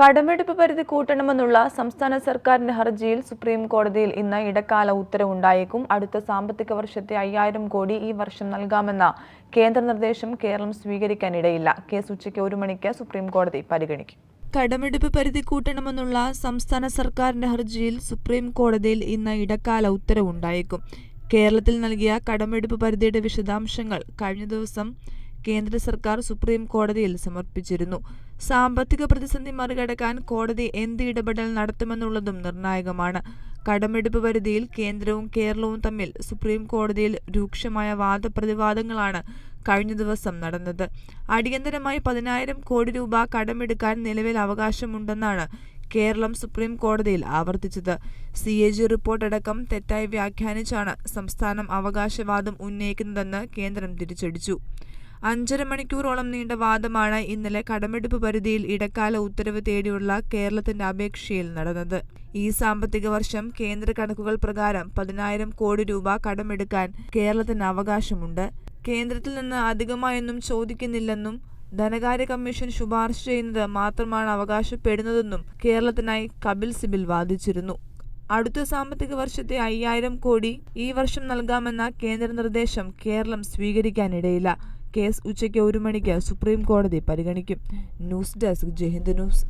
കടമെടുപ്പ് പരിധി കൂട്ടണമെന്നുള്ള സംസ്ഥാന സർക്കാരിന്റെ ഹർജിയിൽ സുപ്രീം കോടതിയിൽ ഇന്ന് ഇടക്കാല ഉത്തരവുണ്ടായേക്കും. അടുത്ത സാമ്പത്തിക വർഷത്തെ അയ്യായിരം കോടി ഈ വർഷം നൽകാമെന്ന കേന്ദ്ര നിർദ്ദേശം കേരളം സ്വീകരിക്കാനിടയില്ല. കേസ് ഉച്ചയ്ക്ക് ഒരു മണിക്ക് സുപ്രീം കോടതി പരിഗണിക്കും. കടമെടുപ്പ് പരിധി കൂട്ടണമെന്നുള്ള സംസ്ഥാന സർക്കാരിന്റെ ഹർജിയിൽ സുപ്രീം കോടതിയിൽ ഇന്ന് ഇടക്കാല ഉത്തരവുണ്ടായേക്കും. കേരളത്തിൽ നൽകിയ കടമെടുപ്പ് പരിധിയുടെ വിശദാംശങ്ങൾ കഴിഞ്ഞ ദിവസം കേന്ദ്ര സർക്കാർ സുപ്രീം കോടതിയിൽ സമർപ്പിച്ചിരുന്നു. സാമ്പത്തിക പ്രതിസന്ധി മറികടക്കാൻ കോടതി എന്ത് ഇടപെടൽ നടത്തുമെന്നുള്ളതും നിർണായകമാണ്. കടമെടുപ്പ് പരിധിയിൽ കേന്ദ്രവും കേരളവും തമ്മിൽ സുപ്രീം കോടതിയിൽ രൂക്ഷമായ വാദപ്രതിവാദങ്ങളാണ് കഴിഞ്ഞ ദിവസം നടന്നത്. അടിയന്തരമായി പതിനായിരം കോടി രൂപ കടമെടുക്കാൻ നിലവിൽ അവകാശമുണ്ടെന്നാണ് കേരളം സുപ്രീം കോടതിയിൽ ആവർത്തിച്ചത്. സി എ ജി റിപ്പോർട്ടടക്കം തെറ്റായി വ്യാഖ്യാനിച്ചാണ് സംസ്ഥാനം അവകാശവാദം ഉന്നയിക്കുന്നതെന്ന് കേന്ദ്രം തിരിച്ചടിച്ചു. അഞ്ചര മണിക്കൂറോളം നീണ്ട വാദമാണ് ഇന്നലെ കടമെടുപ്പ് പരിധിയിൽ ഇടക്കാല ഉത്തരവ് തേടിയുള്ള കേരളത്തിന്റെ അപേക്ഷയിൽ നടന്നത്. ഈ സാമ്പത്തിക വർഷം കേന്ദ്ര കണക്കുകൾ പ്രകാരം പതിനായിരം കോടി രൂപ കടമെടുക്കാൻ കേരളത്തിന് അവകാശമുണ്ട്. കേന്ദ്രത്തിൽ നിന്ന് അധികമായൊന്നും ചോദിക്കുന്നില്ലെന്നും ധനകാര്യ കമ്മീഷൻ ശുപാർശ ചെയ്യുന്നത് മാത്രമാണ് അവകാശപ്പെടുന്നതെന്നും കേരളത്തിനായി കപിൽ സിബിൽ വാദിച്ചിരുന്നു. അടുത്ത സാമ്പത്തിക വർഷത്തെ അയ്യായിരം കോടി ഈ വർഷം നൽകാമെന്ന കേന്ദ്ര നിർദ്ദേശം കേരളം സ്വീകരിക്കാനിടയില്ല. കേസ് ഉച്ചയ്ക്ക് ഒരു മണിക്ക് സുപ്രീം കോടതി പരിഗണിക്കും. News desk Jaihind news.